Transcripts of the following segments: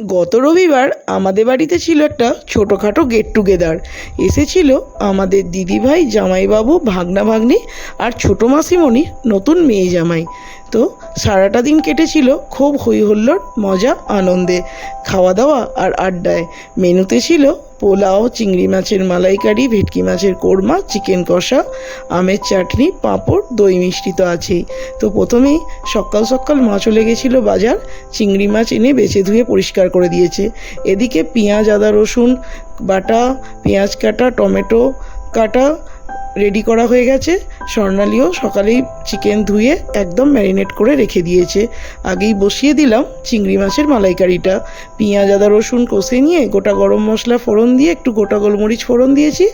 গত রবিবার আমাদের বাড়িতে ছিল একটা ছোটোখাটো গেট টুগেদার এসেছিল আমাদের দিদিভাই, জামাইবাবু ভাগনা ভাগ্নি আর ছোটো মাসিমণি, নতুন মেয়ে জামাই। তো সারাটা দিন কেটেছিল খুব হই হুল্লোড় মজা, আনন্দে। খাওয়া দাওয়া আর আড্ডায়। মেনুতে ছিল পোলাও, চিংড়ি মাছের মালাইকারি, ভেটকি মাছের কোরমা, চিকেন কষা, আমের চাটনি, পাঁপড়, দই মিষ্টি তো আছেই। তো প্রথমেই সকাল সকাল মা চলে গেছিল বাজার, চিংড়ি মাছ এনে বেছে ধুয়ে পরিষ্কার করে দিয়েছে। এদিকে পেঁয়াজ, আদা, রসুন বাটা, পেঁয়াজ কাটা, টমেটো কাটা রেডি করা হয়ে গেছে। স্বর্ণালীও সকালেই চিকেন ধুয়ে একদম ম্যারিনেট করে রেখে দিয়েছে। আগেই বসিয়ে দিলাম চিংড়ি মাছের মালাইকারিটা। পেঁয়াজ, আদা, রসুন কষে নিয়ে গোটা গরম মশলা ফোড়ন দিয়ে একটু গোটা গোলমরিচ ফোড়ন দিয়েছি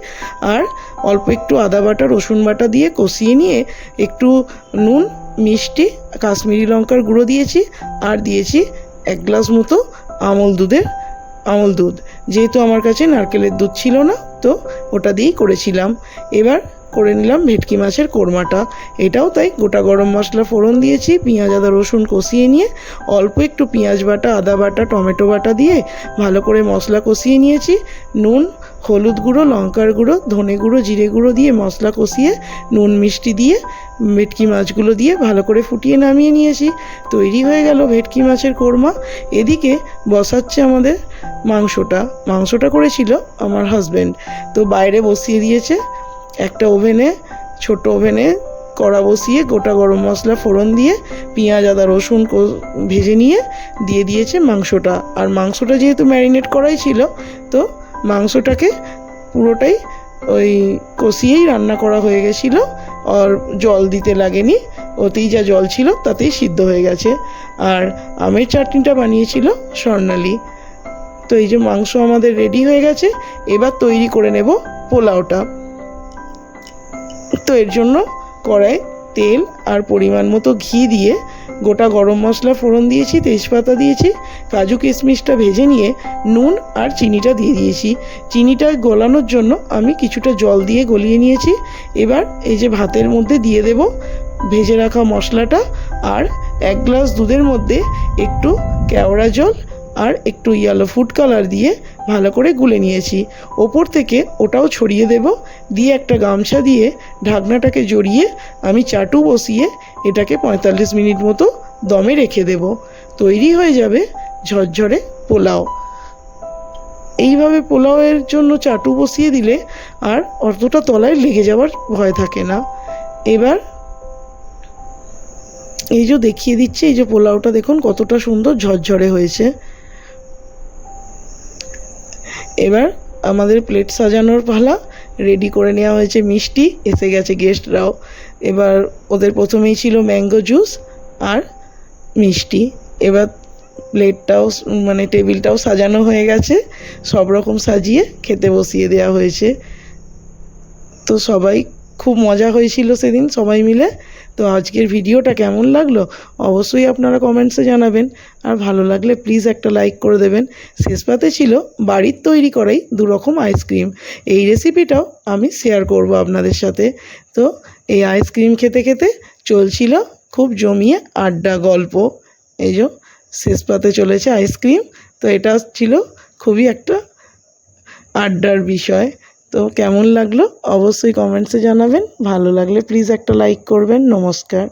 আর অল্প একটু আদা বাটা, রসুন বাটা দিয়ে কষিয়ে নিয়ে একটু নুন, মিষ্টি, কাশ্মীরি লঙ্কার গুঁড়ো দিয়েছি আর দিয়েছি এক গ্লাস মতো আমল দুধের, আমল দুধ। যেহেতু আমার কাছে নারকেলের দুধ ছিল না তো ওটা দিয়েই করেছিলাম। এবার করে নিলাম ভেটকি মাছের কোরমাটা। এটাও তাই, গোটা গরম মশলা ফোড়ন দিয়েছি, পেঁয়াজ, আদা, রসুন কষিয়ে নিয়ে, অল্প একটু পেঁয়াজ বাটা, আদা বাটা, টমেটো বাটা দিয়ে ভালো করে মশলা কষিয়ে নিয়েছি। নুন, হলুদ গুঁড়ো, লঙ্কার গুঁড়ো, ধনে গুঁড়ো, জিরে গুঁড়ো দিয়ে মশলা কষিয়ে, নুন মিষ্টি দিয়ে ভেটকি মাছগুলো দিয়ে ভালো করে ফুটিয়ে নামিয়ে নিয়েছি। তৈরি হয়ে গেল ভেটকি মাছের কোরমা। এদিকে বসাচ্ছে আমাদের মাংসটা। মাংসটা করেছিল আমার হাজব্যান্ড তো বাইরে বসিয়ে দিয়েছে। একটা ওভেনে, ছোট ওভেনে কড়া বসিয়ে গোটা গরম মশলা ফোড়ন দিয়ে পেঁয়াজ, আদা, রসুন ভেজে নিয়ে দিয়ে দিয়েছে মাংসটা। আর মাংসটা যেহেতু ম্যারিনেট করাই ছিল, তো মাংসটাকে পুরোটাই ওই কষিয়েই রান্না করা হয়ে গেছিল। আর জল দিতে লাগেনি ওতেই যা জল ছিল তাতেই সিদ্ধ হয়ে গেছে। আর আমের চাটনিটা বানিয়েছিল স্বর্ণালী। তো এই যে মাংস আমাদের রেডি হয়ে গেছে, এবার তৈরি করে নেব পোলাওটা। তো এর জন্য কড়াই, তেল আর পরিমাণ মতো ঘি দিয়ে গোটা গরম মশলা ফোড়ন দিয়েছি, তেজপাতা দিয়েছি, কাজু কিশমিশটা ভেজে নিয়ে নুন আর চিনিটা দিয়ে দিয়েছি। চিনিটা গলানোর জন্য আমি কিছুটা জল দিয়ে গলিয়ে নিয়েছি। এবার এই যে ভাতের মধ্যে দিয়ে দেব ভেজে রাখা মশলাটা আর এক গ্লাস দুধের মধ্যে একটু কেওড়া জল আর একটু ইয়েলো ফুড কালার দিয়ে ভালো করে গুলে নিয়েছি। ওপর থেকে ওটাও ছড়িয়ে দেব, দিয়ে একটা গামছা দিয়ে ঢাকনাটাকে জড়িয়ে আমি চাটু বসিয়ে এটাকে পঁয়তাল্লিশ মিনিট মতো দমে রেখে দেব। তৈরি হয়ে যাবে ঝরঝরে পোলাও। এইভাবে পোলাওয়ের জন্য চাটু বসিয়ে দিলে আর অতটা তলায় লেগে যাওয়ার ভয় থাকে না। এবার এই যে দেখিয়ে দিচ্ছে, এই যে পোলাওটা দেখুন কতটা সুন্দর ঝরঝরে হয়েছে। এবার আমাদের প্লেট সাজানোর পালা রেডি করে নেওয়া হয়েছে মিষ্টি, এসে গেছে গেস্টরাও এবার ওদের প্রথমেই ছিল ম্যাঙ্গো জুস আর মিষ্টি। এবার প্লেটটাও মানে টেবিলটাও সাজানো হয়ে গেছে, সব রকম সাজিয়ে খেতে বসিয়ে দেওয়া হয়েছে। তো সবাই খুব মজা হয়েছিল সেদিন সবাই মিলে। তো আজকের ভিডিওটা কেমন লাগল অবশ্যই আপনারা কমেন্টসে জানাবেন। আর ভালো লাগলে প্লিজ একটা লাইক করে দেবেন। শেষ পাতে ছিল বাড়ির তৈরি করাই দুরকম আইসক্রিম এই রেসিপিটাও আমি শেয়ার করব আপনাদের সাথে। তো এই আইসক্রিম খেতে খেতে চলছিল খুব জমিয়ে আড্ডা গল্প। এই যে শেষ পাতে চলেছে আইসক্রিম তো এটা ছিল খুবই একটা আড্ডার বিষয়। তো কেমন লাগল? অবশ্যই কমেন্টসে জানাবেন। ভালো লাগলে প্লিজ একটা লাইক করবেন। নমস্কার।